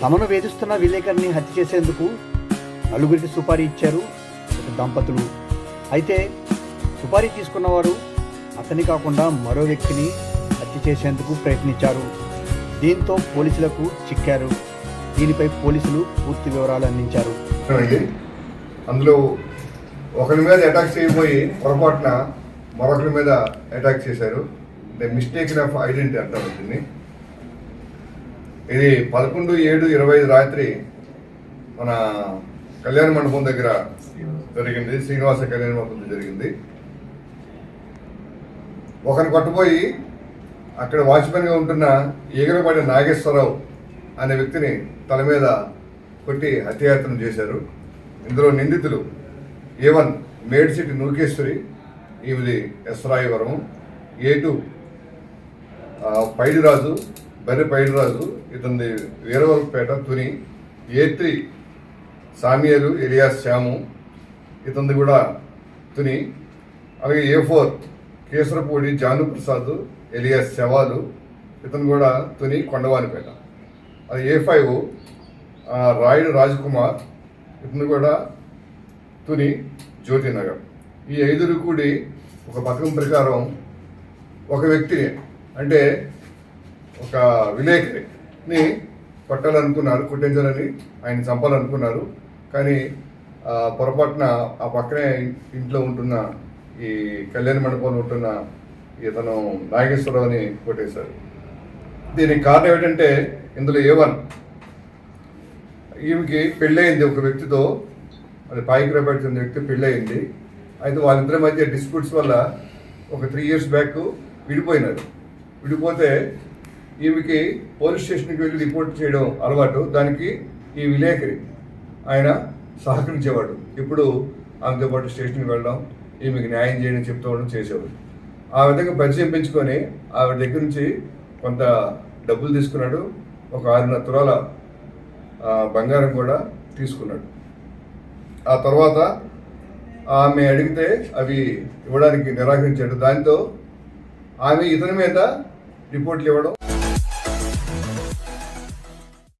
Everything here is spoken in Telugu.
తమను వేధిస్తున్న విలేకరిని హత్య చేసేందుకు నలుగురికి సుపారీ ఇచ్చారు ఒక దంపతులు. అయితే సుపారీ తీసుకున్నవారు అతని కాకుండా మరో వ్యక్తిని హత్య చేసేందుకు ప్రయత్నించారు. దీంతో పోలీసులకు చిక్కారు. దీనిపై పోలీసులు పూర్తి వివరాలు అందించారు. అందులో ఒకరి మీద అటాక్ చేయబోయి పొరపాటున మరొకరి మీద అటాక్ చేశారు. ద మిస్టేక్ ఆఫ్ ఐడెంటిటీ అంటారు దీన్ని. ఇది పదకొండు ఏడు ఇరవై ఐదు రాత్రి మన కళ్యాణ మండపం దగ్గర జరిగింది. శ్రీనివాస కళ్యాణ మండపం జరిగింది. ఒకరిని కొట్టుపోయి అక్కడ వాచ్మెన్గా ఉంటున్న ఈగలపడి నాగేశ్వరరావు అనే వ్యక్తిని తల మీద కొట్టి హత్యాయత్నం చేశారు. ఇందులో నిందితులు ఏ వన్ మేడ్సిటి నూకేశ్వరి ఈమెది ఎస్రాయవరం ఏ టూ పైడిరాజు బర్రె పైడిరాజు ఇతని వీరవరపేట తుని ఏత్రి సామియలు ఎలియాస్ శ్యాము ఇతనిది కూడా తుని అలాగే A four Kesarapudi Janu Prasad alias శవాలు ఇతను కూడా తుని కొండవానిపేట. అది ఏ ఫైవ్ రాయుడు రాజ్కుమార్ ఇతను కూడా తుని జ్యోతినగర్. ఈ ఐదురు కూడి ఒక పథకం ప్రకారం ఒక వ్యక్తిని అంటే ఒక విలేకరిని కొట్టాలనుకున్నారు కుట్టించాలని ఆయన చంపాలనుకున్నారు కానీ పొరపాటున ఆ పక్కనే ఇంట్లో ఉంటున్న ఈ కళ్యాణ మండపంలో ఉంటున్న ఇతను నాగేశ్వరరావుని కొట్టేశారు దీనికి కారణం ఏంటంటే ఇందులో ఏవన్ వన్ ఈమెకి పెళ్ళయింది ఒక వ్యక్తితో అది పాయికిరాపేట చెందిన వ్యక్తి పెళ్ళయింది. అయితే వాళ్ళిద్దరి మధ్య డిస్ప్యూట్స్ వల్ల ఒక త్రీ ఇయర్స్ బ్యాక్ విడిపోయినారు విడిపోతే ఈమెకి పోలీస్ స్టేషన్కి వెళ్ళి రిపోర్ట్ చేయడం అలవాటు. దానికి ఈ విలేకరి ఆయన సహకరించేవాడు. ఇప్పుడు ఆమెతో పాటు స్టేషన్కి వెళ్ళడం ఈమెకి న్యాయం చేయడం చెప్తూ ఉండడం చేసేవాడు. ఆ విధంగా పరిచయం పెంచుకొని ఆవిడ దగ్గర నుంచి కొంత డబ్బులు తీసుకున్నాడు. ఒక ఆరున్నర తులాల బంగారం కూడా తీసుకున్నాడు. ఆ తర్వాత ఆమె అడిగితే అవి ఇవ్వడానికి నిరాకరించాడు. దాంతో ఆమె ఇతని మీద రిపోర్ట్లు ఇవ్వడం